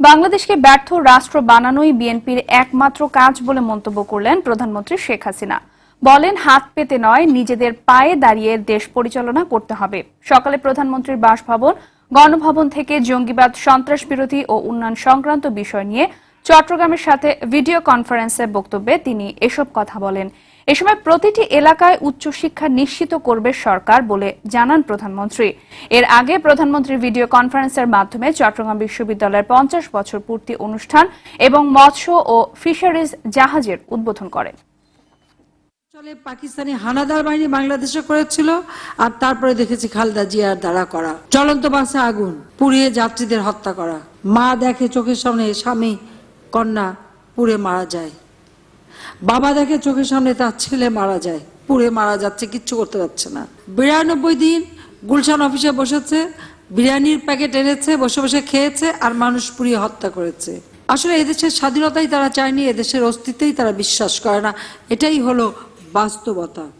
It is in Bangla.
বাংলাদেশকে ব্যর্থ রাষ্ট্র বানানোই বিএনপির একমাত্র কাজ বলে মন্তব্য করলেন প্রধানমন্ত্রী শেখ হাসিনা। বলেন, হাত পেতে নয়, নিজেদের পায়ে দাঁড়িয়ে দেশ পরিচালনা করতে হবে। সকালে প্রধানমন্ত্রীর বাসভবন, গণভবন থেকে জঙ্গিবাদ, সন্ত্রাস বিরোধী ও উন্নয়ন সংক্রান্ত বিষয় নিয়ে চট্টগ্রামের সাথে ভিডিও কনফারেন্সে বক্তব্যে তিনি এসব কথা বলেন। এ সময় প্রতিটি এলাকায় উচ্চশিক্ষা নিশ্চিত করবে সরকার বলে জানান প্রধানমন্ত্রী। এর আগে প্রধানমন্ত্রী ভিডিও কনফারেন্সের মাধ্যমে চট্টগ্রাম বিশ্ববিদ্যালয়ের পঞ্চাশ বছর পূর্তি অনুষ্ঠান এবং মৎস্য ও ফিশারিজ জাহাজের উদ্বোধন করেন। পাকিস্তানি হানাদার বাহিনী বাংলাদেশে করেছিল আর তারপরে দেখেছি খালদা জিয়ার দ্বারা করা। চলন্ত বাসে আগুন, পুড়িয়ে যাত্রীদের হত্যা করা। মা দেখে চোখের সামনে স্বামী কন্যা পুড়ে মারা যায়। বাবা দেখে চোখের সামনে তার ছেলে মারা যায়। পুড়ে মারা যাচ্ছে, কিচ্ছু করতে পারছে না। বিরানব্বই দিন গুলশান অফিসে বসেছে, বিরিয়ানির প্যাকেট এনেছে, বসে বসে খেয়েছে আর মানুষ পুড়িয়ে হত্যা করেছে। আসলে এদেশের স্বাধীনতাই তারা চায়নি, এদেশের অস্তিত্বেই তারা বিশ্বাস করে না। এটাই হলো বাস্তবতা।